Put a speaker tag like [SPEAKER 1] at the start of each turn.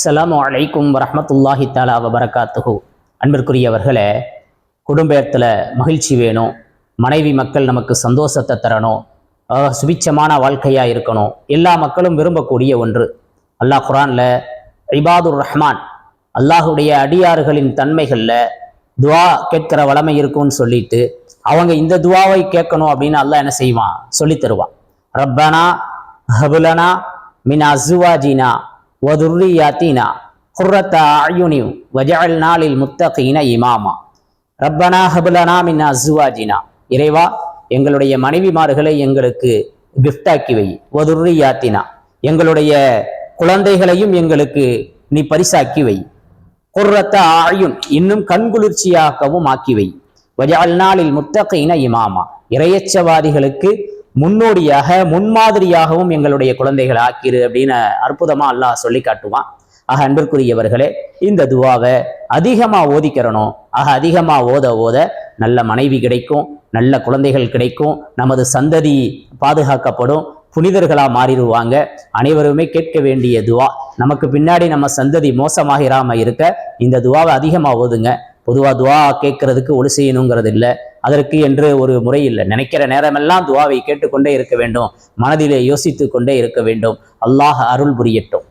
[SPEAKER 1] அஸ்ஸலாமு வலைக்கும் வரமத்துல்லாஹி தாலா வபரகாத்துஹு. அன்பிற்குரியவர்களே குடும்பத்தில் மகிழ்ச்சி வேணும் மனைவி மக்கள் நமக்கு சந்தோஷத்தை தரணும் சுபிச்சமான வாழ்க்கையாக இருக்கணும். எல்லா மக்களும் விரும்பக்கூடிய ஒன்று. அல்லாஹ் குரானில் இபாதுர் ரஹ்மான் அல்லாஹுடைய அடியாறுகளின் தன்மைகளில் துவா கேட்கிற வளமை இருக்கும்னு சொல்லிட்டு அவங்க இந்த துவாவை கேட்கணும் அப்படின்னு அல்லாஹ் என்ன செய்வான்? சொல்லித் தருவான். ரப்பனா ஹபுலனா மின் அசுவாஜினா வதுர்ரியாத்தினா குர்ரத்த அயுனி வஜஅல் நாளில் முத்தகீன இமாமா ரப்பனா ஹபுலனா மின் அசுவாஜினா இறைவா எங்களுடைய மனைவிமார்களை எங்களுக்கு கிஃப்டாக்கி வை. வதுர்ரியாத்தினா எங்களுடைய குழந்தைகளையும் எங்களுக்கு நீ பரிசாக்கி வை. குர்ரத்த ஆயுன் இன்னும் கண்குளிர்ச்சியாகவும் ஆக்கி வை. வஜால் நாளில் முத்தகைன இமாமா இறையச்சவாதிகளுக்கு முன்னோடியாக முன்மாதிரியாகவும் எங்களுடைய குழந்தைகளை ஆக்கிரு அப்படின்னு அற்புதமாக அல்லாஹ் சொல்லி காட்டுவான். ஆக அன்பிற்குரியவர்களே இந்த துவாவை அதிகமாக ஓதிக்கிறனும் ஆக அதிகமாக ஓத ஓத நல்ல மனைவி கிடைக்கும் நல்ல குழந்தைகள் கிடைக்கும் நமது சந்ததி பாதுகாக்கப்படும் புனிதர்களாக மாறிடுவாங்க. அனைவருமே கேட்க வேண்டிய துவா நமக்கு பின்னாடி நம்ம சந்ததி மோசமாகிராம இருக்க இந்த துவாவை அதிகமாக ஓதுங்க. பொதுவாக துவா கேட்கறதுக்கு ஒளி செய்யணுங்கிறது இல்லை அதற்கு என்று ஒரு முறை இல்லை. நினைக்கிற நேரமெல்லாம் துவாவை கேட்டுக்கொண்டே இருக்க வேண்டும். மனதிலே யோசித்து கொண்டே இருக்க வேண்டும். அல்லாஹ் அருள் புரியட்டும்.